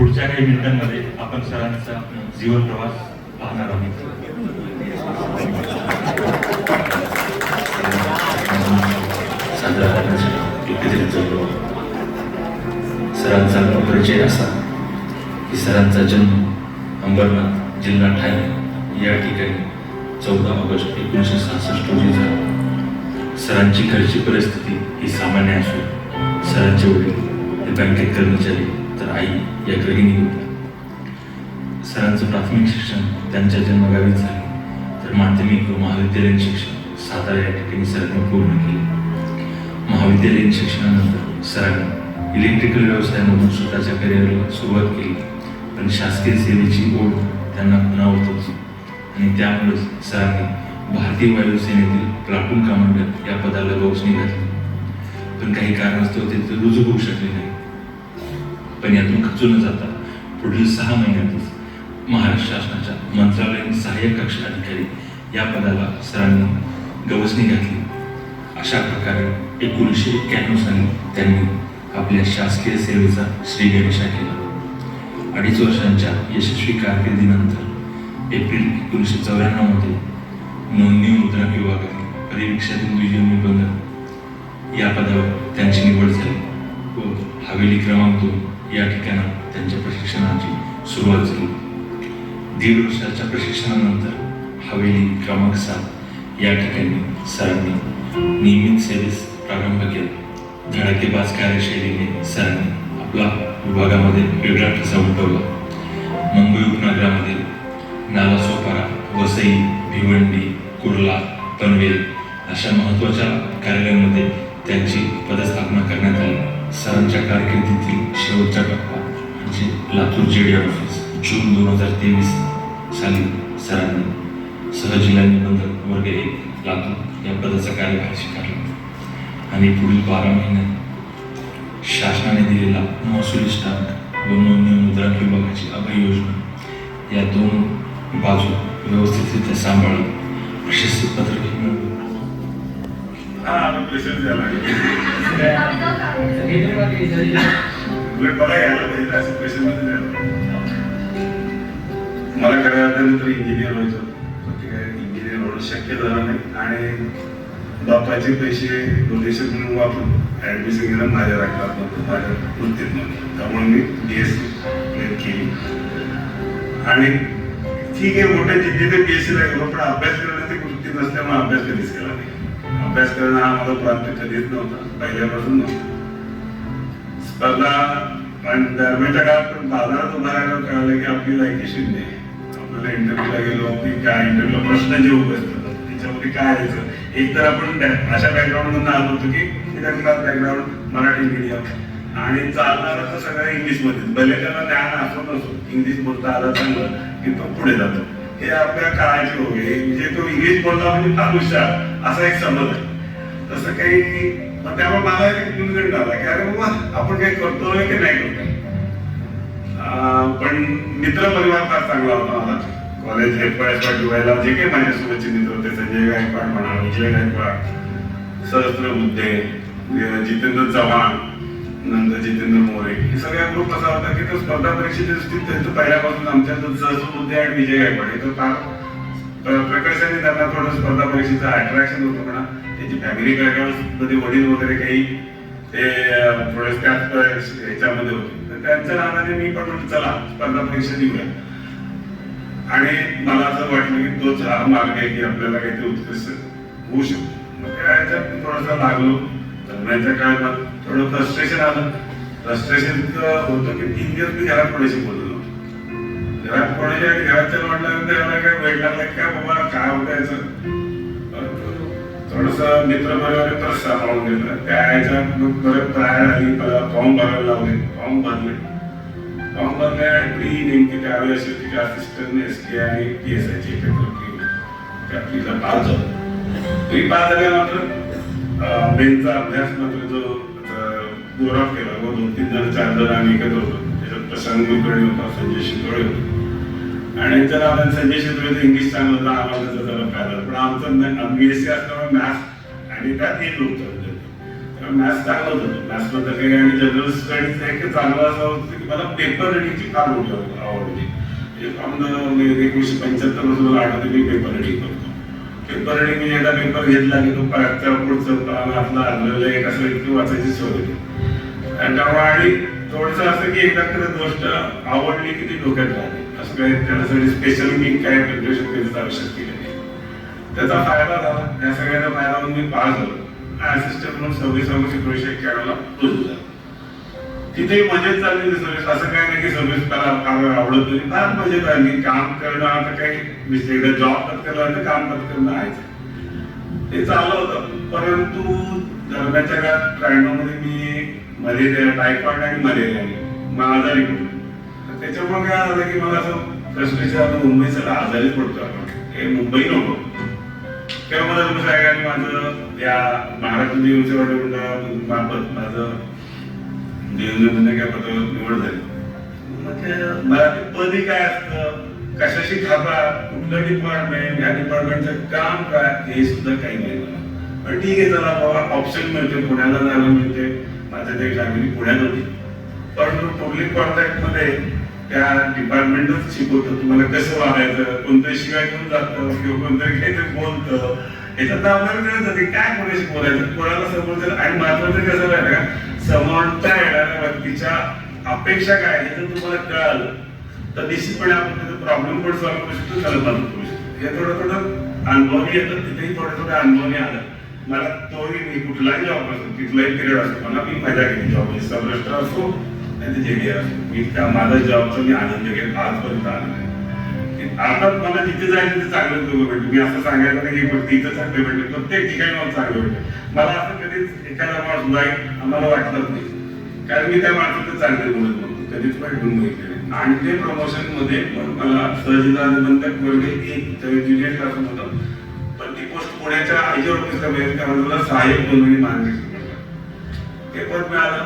पुढच्या काही मिनिटांमध्ये आपण सरांचा जीवन प्रवास पाहणार आहोत. सरांचा परिचय असा की सरांचा जन्म अंबरनाथ जिल्हा ठाणे या ठिकाणी चौदा ऑगस्ट एकोणीसशे सहासष्ट रोजी झाला. सरांची घरची परिस्थिती ही सामान्य असून सरांचे वडील हे बँकेत कर्मचारी तर आई या गृहिणी होत्या. सरांचं प्राथमिक शिक्षण त्यांच्या जन्मगावीच झाले. तर माध्यमिक व महाविद्यालयीन शिक्षण सातारा या ठिकाणी सरांनी पूर्ण केले. महाविद्यालयीन शिक्षणानंतर सरांनी इलेक्ट्रिकल व्यवसायामधून स्वतःच्या करिअरला सुरुवात केली. पण शासकीय सेवेची ओढ त्यांना खुणावत होती. आणि त्यामुळेच सरांनी भारतीय वायुसेनेतील प्लाटून कमांडर या पदाला गवसणी घातली. पण काही कारणास्तव ते ते रुजू होऊ शकले नाही. पण यातून खचून जाता पुढील सहा महिन्यातच महाराष्ट्र शासनाच्या मंत्रालयीन सहाय्यक कक्ष अधिकारी या पदाला सरांनी गवसणी घातली. अशा प्रकारे एकोणीसशे एक्क्याण्णव साली त्यांनी आपल्या शासकीय सेवेचा श्रीगणेशा केला. अडीच वर्षांच्या यशस्वी कारकिर्दीनंतर एप्रिल एकोणीसशे चौऱ्याण्णवमध्ये नोंदणी मुद्रा विभागातील परिवीक्षातील विजय निबंधक या पदावर त्यांची निवड झाली व हवेली क्रमांक दोन या ठिकाणी त्यांच्या प्रशिक्षणाची सुरुवात झाली. दीड वर्षाच्या प्रशिक्षणानंतर हवेली क्रमांक सात या ठिकाणी सरांनी नियमित सेवेस प्रारंभ केला. धडाकेबाज कार्यशैलीने सरांनी आपला विभागामध्ये वेगळा ठसा उठवला. मुंबई उपनगरामध्ये नालासोपारा वसई भिवंडी कुर्ला पनवेल अशा महत्त्वाच्या कार्यालयांमध्ये त्यांची पदस्थापना करण्यात आली. सरांच्या कारकिर्दीतील शेवटचा टप्पा म्हणजे लातूर जे डी ऑफिस जून दोन हजार तेवीस साली सरांनी सहजिल्हा निबंधक वर्ग एक लातूर या पदाचा कार्यभार स्वीकारला. आणि पुढील बारा महिन्यात शासनाने दिलेला महसुली स्टाफ व नोंदणी मुद्रांक विभागाची अभय योजना या दोन बाजू व्यवस्थितरित्या सांभाळून प्रशस्ती पत्रके मिळवली हा आम्ही प्रेशर झाला. उलट मला यायला पाहिजे असं प्रेशरमध्ये मला खऱ्या अर्थाने तर इंजिनियर व्हायचं इंजिनियर होणं शक्य झालं नाही. आणि बापाचे पैसे डोनेशन म्हणून वापरून ऍडमिशन घेणं माझ्या राखतात नव्हतं माझ्या वृत्तीत नव्हतं. त्यामुळे मी बी एस सी केली. आणि ठीक आहे मोठ्या जिद्दीने बी एस सी लागलो पण अभ्यास करण्याची वृत्ती नसल्यामुळे अभ्यास कधीच केला नाही. अभ्यास करणं हा माझा प्रांत कधीच नव्हता पहिल्यापासून नव्हता स्पर्धा आणि दरम्यानच्या काळात पण बाजारात उभा राहिल्यावर कळालं की आपली लायकी शून्य आपल्याला इंटरव्ह्यूला गेलो की काय इंटरव्ह्यूला प्रश्न जे उभे असतात त्याच्यामध्ये काय यायचं? एक तर आपण अशा बॅकग्राऊंड मधून आलो होतो की middle class background Marathi medium आणि चालणारा तर सगळं इंग्लिशमध्ये भले त्याला ज्ञान असो नसो इंग्लिश बोलता आलं चांगलं की तो पुढे जातो. हे आपल्या काळाची होय म्हणजे तो इंग्लिश बोलला म्हणजे फार हुशार असा एक समज आहे. तसं काही मग त्यामुळे मला एक गुणगण झाला. की अरे बाबा आपण काही करतोय की नाही करतोय? अं, पण मित्र परिवार फार चांगला होता मला कॉलेज एफ वाय जे काही माझ्यासोबतचे मित्र होते संजय गायकवाड म्हणा विजय गायकवाड सहस्त्र बुद्धे जितेंद्र चव्हाण नंतर जितेंद्र मोरे. हे सगळ्या ग्रुप असा होता की तो स्पर्धा परीक्षेच्या दृष्टीत त्यांचं पहिल्यापासून आमच्या सहस्त्र आणि विजय गायकवाड हे तर फार प्रकर्षाने त्यांना थोडं स्पर्धा परीक्षेचं अट्रॅक्शन होतं म्हणा. त्याची फॅमिली बॅकग्राऊंडमध्ये वडील वगैरे काही ते अं, थोडे त्याच ह्याच्यामध्ये होते. तर त्यांच्या नावाने मी पण म्हटलं चला स्पर्धा परीक्षा देऊया. आणि मला असं वाटलं की तोच हा मार्ग आहे की आपल्याला काहीतरी उत्कृष्ट होऊ शकतो. मग त्याच्यात थोडंसं लागलो. दरम्यानच्या काळात थोडं फ्रस्ट्रेशन आलं. फ्रस्ट्रेशन होतं की तीन दिवस मी घरात कोणाशी बोललो नव्हतो. घरात कोणाशी आणि घराच्या म्हटल्यानंतर याला काय वेळ लागला काय बाबा? काय उठायचं? थोडस मित्र परिवार तर सांभाळून घेतलं. त्या ह्याच्यात मग परत बाहेर आली फॉर्म भरायला लावले. फॉर्म भरले. फॉर्म भरले आणि ती नेमकी त्यावेळी अशी होती की असिस्टंट एस के आणि पी एस आयची पेपर त्यातलीला पास झालो तरी पास झाल्यानंतर मात्र बेनचा अभ्यास मात्र जो गोराफ केला. व दोन तीन जण चार जण आम्ही एकत्र होतो. त्याच्यात प्रशांत कुलकर्णी होता संजय शितोळे होते. आणि जर आपण संजय शिंदोळेचं इंग्लिश चांगलं होतं आम्हाला त्याचा जरा फायदा पण आमचं बी एस सी असल्यामुळे मॅथ्स आणि त्यात एक होतं. मॅथ्स चांगलं होतं. मॅथ्सबद्दल काही आणि जनरल स्टडीज एक चांगलं असं होतं की मला पेपर रेडिंगची फार मोठी आवड होती. म्हणजे, म्हणजे एकोणीसशे पंच्याहत्तरपासून मला आठवते मी पेपर रेडिंग करतो. पेपर रिडिंग म्हणजे एकदा पेपर घेतला की तो परतच्या पुढचं पान आपला आणलेलं एक असं इतकी वाचायची सवय होती. आणि त्यामुळे आणि थोडंसं असं की एकदा खरं गोष्ट आवडली की ती डोक्यात राहते. असं काही त्याच्यासाठी स्पेशल मी काय प्रिपरेशन करायचं आवश्यक केलं नाही त्याचा फायदा झाला. या सगळ्याचा फायदा होऊन मी पास झालो असिस्टंट म्हणून सव्वीस ऑगस्ट एकोणीसशे एक्क्याण्णवला रुजू झालो तिथे मजेत चालली सर्व्हिस असं काय नाही की सर्व्हिस करा फार आवडत नाही. फार मजेत आली काम करणं आता काही विषय एकदा जॉब पत्करला काम पत्करणं आहेच. ते चाललं होतं. परंतु धर्माच्या काळात त्र्याण्णवमध्ये मी मलेरिया टायफॉइड आणि मलेरिया मग आजारी पडतो त्याच्यामुळे काय झालं की मला असं फ्रस्ट्रेशन आलं मुंबई सगळं आजारीच पडतो आपण. हे मुंबई नको. तेव्हा मला तुम्ही माझं या महाराष्ट्र जीवनसेवा मार्फत माझं जीवन पत्र निवड झाली. मग ते मराठी पदी काय असतं? कशाशी खाता? कुठलं डिपार्टमेंट या डिपार्टमेंटचं काम काय? हे सुद्धा काही नाही. पण ठीक आहे चला बाबा ऑप्शन मिळते. पुण्याला जायला मिळते. माझ्या ते फॅमिली पुण्यात होती. पण पब्लिक कॉन्टॅक्टमध्ये त्या डिपार्टमेंटच शिकवतं. तुम्हाला कसं वागायचं? कोणतं शिवाय घेऊन जातं? किंवा कोणतरी काहीतरी बोलतं? याच्यात आपल्याला कळत जाते काय कोणाशी बोलायचं? कोणाला समोर आणि महत्वाचं कसं आहे का? समानता येणाऱ्या व्यक्तीच्या अपेक्षा काय आहे हे जर तुम्हाला कळालं तर निश्चितपणे आपण त्याचा प्रॉब्लेम पण सॉल्व्ह करू शकतो कल्पना करू शकतो. हे थोडं थोडं अनुभवी येतं तिथेही थोडं थोडं अनुभवी आलं. मला तोही मी कुठलाही जॉब असतो कुठलाही पिरियड असतो मला मी फायदा घेईन जॉब सबरस्ट असो नाही तर जेडीआर असो. मी त्या माझ्या जॉबचा मी आनंद घेत आजपर्यंत आनंद अर्थात मला जिथे जायचं तिथे चांगलं लोक भेटले मी असं सांगायला नाही पण तिथं चांगलं चांगले प्रत्येक ठिकाणी मला चांगलं भेटले. मला असं कधीच एखादा माणूस वाईट आम्हाला वाटलंच नाही. कारण मी त्या माणसाचं चांगलं बोलत नव्हतो कधीच वाईट गुण बघितले आणि ते प्रमोशनमध्ये पण मला सहजिता नंतर वर्गे एक ज्युनियर क्लास होतं. पण ती पोस्ट पुण्याच्या आयजी ऑफिसला मिळेल कारण मला सहाय्यक म्हणून मान्य ते पण मिळालं.